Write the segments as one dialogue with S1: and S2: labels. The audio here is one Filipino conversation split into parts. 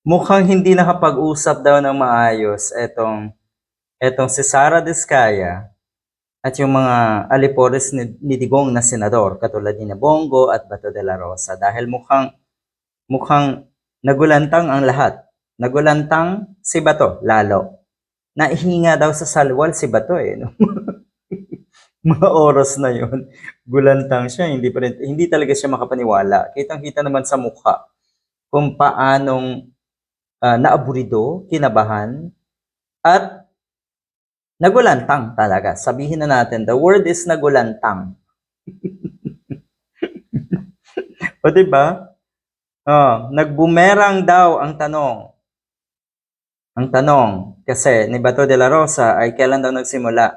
S1: mukhang hindi nakapag-usap daw ng maayos etong etong si Sara Diskaya at yung mga alipores ni, ni Digong na senador katulad ni Bongo at Bato de la Rosa dahil mukhang mukhang nagulantang ang lahat. Nagulantang si Bato lalo. Naihinga daw sa salwal si Bato eh. No? mga oras na yon gulantang siya hindi pa rin, hindi talaga siya makapaniwala kitang-kita naman sa mukha kung paanong ah, naaburido, kinabahan, at nagulantang talaga. Sabihin na natin, the word is nagulantang. o diba? Oh, nagbumerang daw ang tanong. Ang tanong, kasi ni Bato de la Rosa ay kailan daw nagsimula?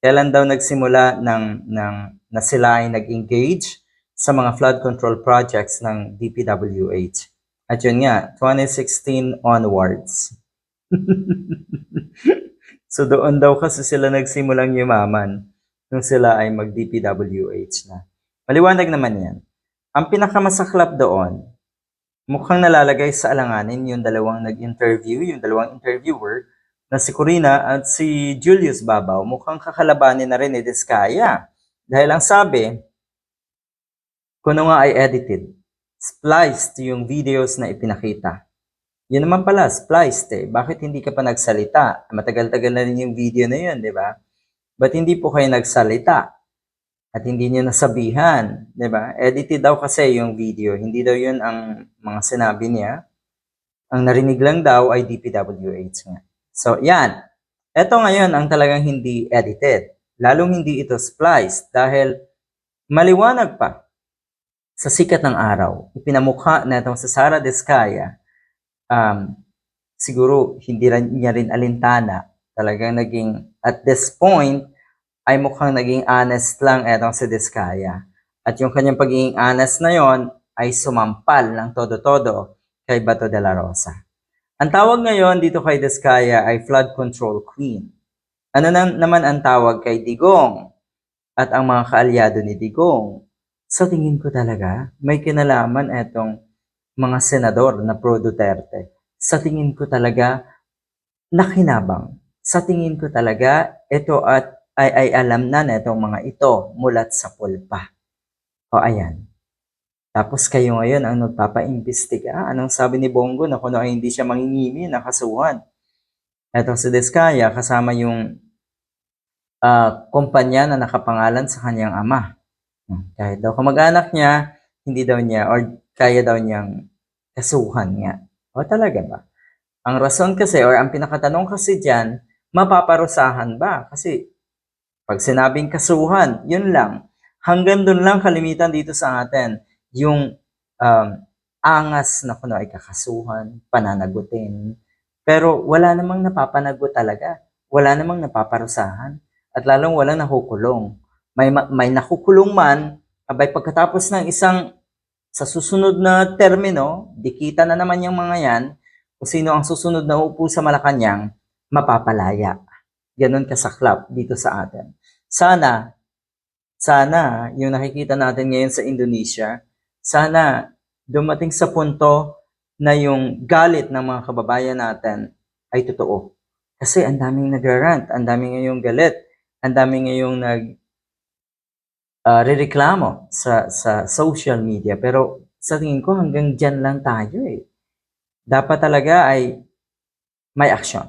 S1: Kailan daw nagsimula ng, ng, na sila ay nag-engage sa mga flood control projects ng DPWH? At yun nga, 2016 onwards. so doon daw kasi sila nagsimulang yumaman nung sila ay mag-DPWH na. Maliwanag naman yan. Ang pinakamasaklap doon, mukhang nalalagay sa alanganin yung dalawang nag-interview, yung dalawang interviewer, na si Corina at si Julius Babaw, mukhang kakalabanin na rin ni Diskaya. Dahil ang sabi, kuno nga ay edited spliced yung videos na ipinakita. Yun naman pala, spliced eh. Bakit hindi ka pa nagsalita? Matagal-tagal na rin yung video na yun, di ba? Ba't hindi po kayo nagsalita? At hindi niyo nasabihan, di ba? Edited daw kasi yung video. Hindi daw yun ang mga sinabi niya. Ang narinig lang daw ay DPWH nga. So, yan. Ito ngayon ang talagang hindi edited. Lalong hindi ito spliced dahil maliwanag pa sa sikat ng araw, ipinamukha na itong sa Sara Diskaya, um, siguro hindi rin, niya rin alintana. Talagang naging, at this point, ay mukhang naging honest lang itong si Diskaya. At yung kanyang pagiging honest na yon ay sumampal ng todo-todo kay Bato de la Rosa. Ang tawag ngayon dito kay Diskaya ay Flood Control Queen. Ano na, naman ang tawag kay Digong at ang mga kaalyado ni Digong? Sa tingin ko talaga, may kinalaman etong mga senador na pro Duterte. Sa tingin ko talaga, nakinabang. Sa tingin ko talaga, ito at ay, ay alam na netong mga ito mulat sa pulpa. O ayan. Tapos kayo ngayon ang nagpapaimbestiga. Anong sabi ni Bongo na kung ay hindi siya mangingimi, nakasuhan. Ito si Deskaya kasama yung uh, kumpanya na nakapangalan sa kanyang ama. Hmm, kahit daw kamag-anak niya, hindi daw niya, or kaya daw niyang kasuhan nga. O talaga ba? Ang rason kasi, or ang pinakatanong kasi dyan, mapaparusahan ba? Kasi, pag sinabing kasuhan, yun lang. Hanggang doon lang kalimitan dito sa atin. Yung um, angas na kuno ay kakasuhan, pananagutin. Pero wala namang napapanagot talaga. Wala namang napaparusahan. At lalong walang nakukulong may, may nakukulong man, abay pagkatapos ng isang sa susunod na termino, dikita na naman yung mga yan, kung sino ang susunod na upo sa Malacanang, mapapalaya. Ganon kasaklap dito sa atin. Sana, sana, yung nakikita natin ngayon sa Indonesia, sana dumating sa punto na yung galit ng mga kababayan natin ay totoo. Kasi ang daming nagrarant, ang daming ngayong galit, ang daming ngayong nag, uh, rereklamo sa, sa social media. Pero sa tingin ko hanggang dyan lang tayo eh. Dapat talaga ay may action.